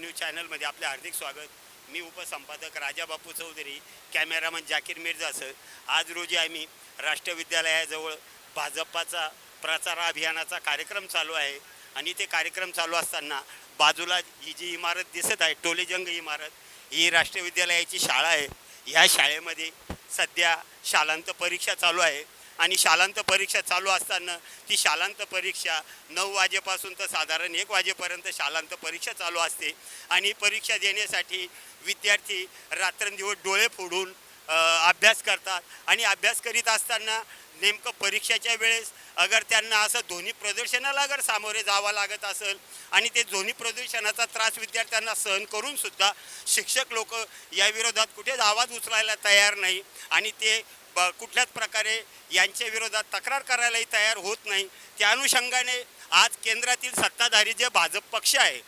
News चॅनलमध्ये आपले हार्दिक स्वागत. मी उपसंपादक राजाबापू चौधरी कॅमेरामन जाकीर मिर्झासह आज रोजी आम्ही राष्ट्रविद्यालयाजवळ भाजपाचा प्रचार अभियानाचा कार्यक्रम चालू आहे. आणि ते कार्यक्रम चालू असताना बाजूला ही जी इमारत दिसत आहे टोलेजंग इमारत ही राष्ट्रविद्यालयाची शाळा आहे. ह्या शाळेमध्ये सध्या शालांत परीक्षा चालू आहे. आणि शालांत परीक्षा चालू असताना ती शालांत परीक्षा नऊ वाजेपासून तर साधारण एक वाजेपर्यंत शालांत परीक्षा चालू असते. आणि परीक्षा देण्यासाठी विद्यार्थी रात्रंदिवस डोळे फोडून अभ्यास करतात. आणि अभ्यास करीत असताना नेमकं परीक्षेच्या वेळेस अगर त्यांना असं ध्वनी प्रदर्शनाला अगर सामोरे जावं लागत असेल आणि ते ध्वनी प्रदूषणाचा त्रास विद्यार्थ्यांना सहन करून सुद्धा शिक्षक लोक या विरोधात कुठेच आवाज उचलायला तयार नाही आणि ते ब कुठल्याच प्रकारे यांच्या विरोधात तक्रार करायलाही तयार होत नाही. त्या अनुषंगाने आज केंद्रातील सत्ताधारी जे भाजप पक्ष आहे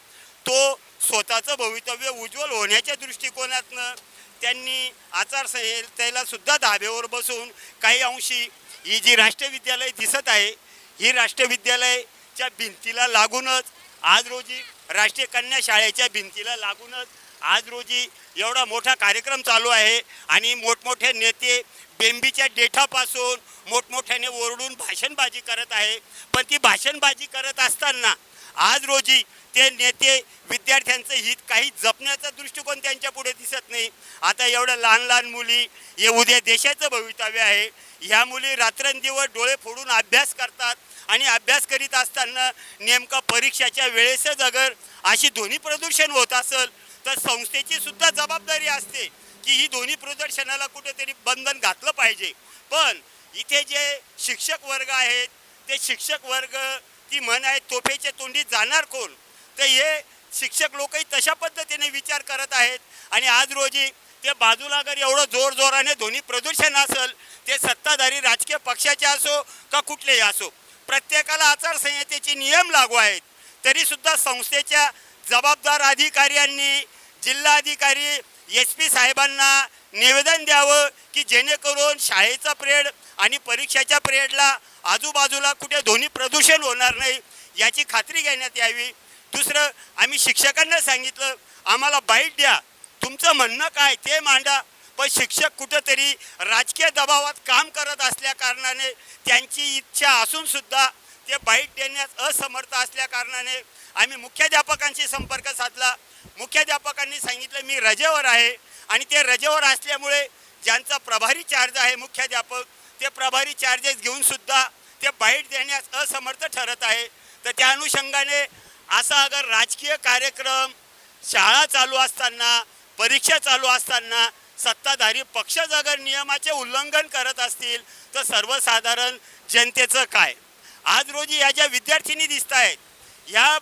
तो स्वतःचं भवितव्य उज्ज्वल होण्याच्या दृष्टिकोनातनं त्यांनी आचारसंहितेला सुद्धा धाब्यावर बसून काही अंशी ही जी राष्ट्रविद्यालय दिसत आहे ही राष्ट्रविद्यालयाच्या भिंतीला लागूनच आज रोजी राष्ट्रीय कन्या शाळेच्या भिंतीला लागूनच आज रोजी एवढा मोठा कार्यक्रम चालू आहे आणि मोठमोठे नेते बेंबीच्या डेठापासून मोठमोठ्याने ओरडून भाषणबाजी करत आहे. पण ती भाषणबाजी करत असताना आज रोजी ते नेते विद्यार्थ्यांचं हित काही जपण्याचा दृष्टिकोन त्यांच्या पुढे दिसत नाही. आता एवढ्या लहान लहान मुली हे उद्या देशाचं भवितव्य आहे. ह्या मुली रात्रंदिवस डोळे फोडून अभ्यास करतात आणि अभ्यास करीत असताना नेमका परीक्षाच्या वेळेसच अगर अशी ध्वनी प्रदूषण होत असेल तर संस्थेची सुद्धा जबाबदारी असते की ही दोन्ही प्रदर्शनाला कुठेतरी बंधन घातलं पाहिजे. पण इथे जे शिक्षक वर्ग आहेत ते शिक्षक वर्ग ती म्हण आहे तोफेच्या तोंडी जाणार कोण? तर हे शिक्षक लोकही तशा पद्धतीने विचार करत आहेत आणि आज रोजी ते बाजूला जर एवढं जोर जोराने ध्वनी प्रदूषण असेल ते सत्ताधारी राजकीय पक्षाचे असो का कुठलेही असो प्रत्येकाला आचारसंहितेचे नियम लागू आहेत. तरीसुद्धा संस्थेच्या जबाबदार अधिकाऱ्यांनी जिल्हाधिकारी एस पी साहेबांना निवेदन द्यावं की जेणेकरून शाळेचा परेड आणि परीक्षेच्या परेडला आजूबाजूला कुठे ध्वनी प्रदूषण होणार नाही याची खात्री घेण्यात यावी. दुसरं आम्ही शिक्षकांना सांगितलं आम्हाला बाईट द्या. तुमचं म्हणणं काय ते मांडा. पण शिक्षक कुठंतरी राजकीय दबावात काम करत असल्या कारणाने त्यांची इच्छा असूनसुद्धा ते बाईट देण्यास असमर्थ असल्या कारणाने आम्ही मुख्याध्यापकांशी संपर्क साधला. मुख्याध्यापकांनी सांगितलं मी रजेवर आहे आणि ते रजेवर असल्यामुळे ज्यांचा प्रभारी चार्ज आहे मुख्याध्यापक ते प्रभारी चार्जेस घेऊन सुद्धा ते बाईट देण्यास असमर्थ ठरत आहे. तर त्या अनुषंगाने असा अगर राजकीय कार्यक्रम शाळा चालू असताना परीक्षा चालू असताना सत्ताधारी पक्षच अगर नियमाचे उल्लंघन करत असतील तर सर्वसाधारण जनतेचं काय? आज रोजी या ज्या विद्यार्थिनी दिसत आहेत या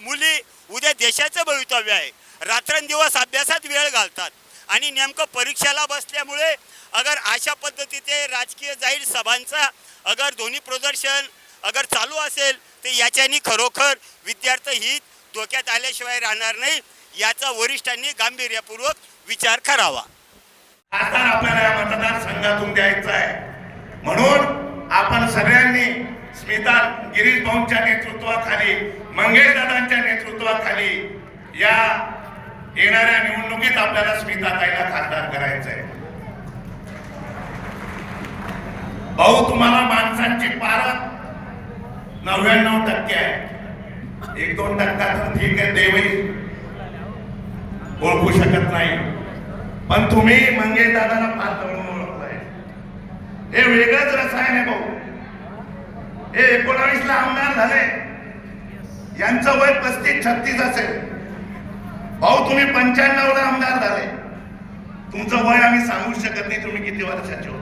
मुली उद्या देशाचं भवितव्य आहे. रात्रंदिवस अभ्यासात वेळ घालतात. आणि नेमकं परीक्षेला बसल्यामुळे अगर अशा पद्धतीचे राजकीय जाहीर सभांचा अगर ध्वनी प्रदर्शन अगर चालू असेल तर याच्यानी खरोखर विद्यार्थी हित धोक्यात आल्याशिवाय राहणार नाही. याचा वरिष्ठांनी गांभीर्यपूर्वक विचार करावा. खासदार आपल्याला या मतदारसंघातून द्यायचा आहे. म्हणून आपण सगळ्यांनी स्मिता गिरीश भाऊंच्या नेतृत्वाखाली मंगेश दादांच्या नेतृत्वाखाली या येणाऱ्या निवडणुकीत आपल्याला स्मिता ताईला खासदार करायचं आहे भाऊ तुम्हाला माणसांची पारख नव्याण्णव टक्के आहे. एक दोन टक्का तर ठीक आहे देवही ओळखू शकत नाही. पण तुम्ही मंगेश दादाला पात्र म्हणून ओळखताय. हे वेगळंच रसायन आहे भाऊ. हे एकोणावीस ला आमदार झाले. यांचं वय पस्तीस छत्तीस असेल. भाऊ तुम्ही पंच्याण्णव ला आमदार झाले. तुमचं वय आम्ही सांगू शकत नाही तुम्ही किती वर्षाचे होते.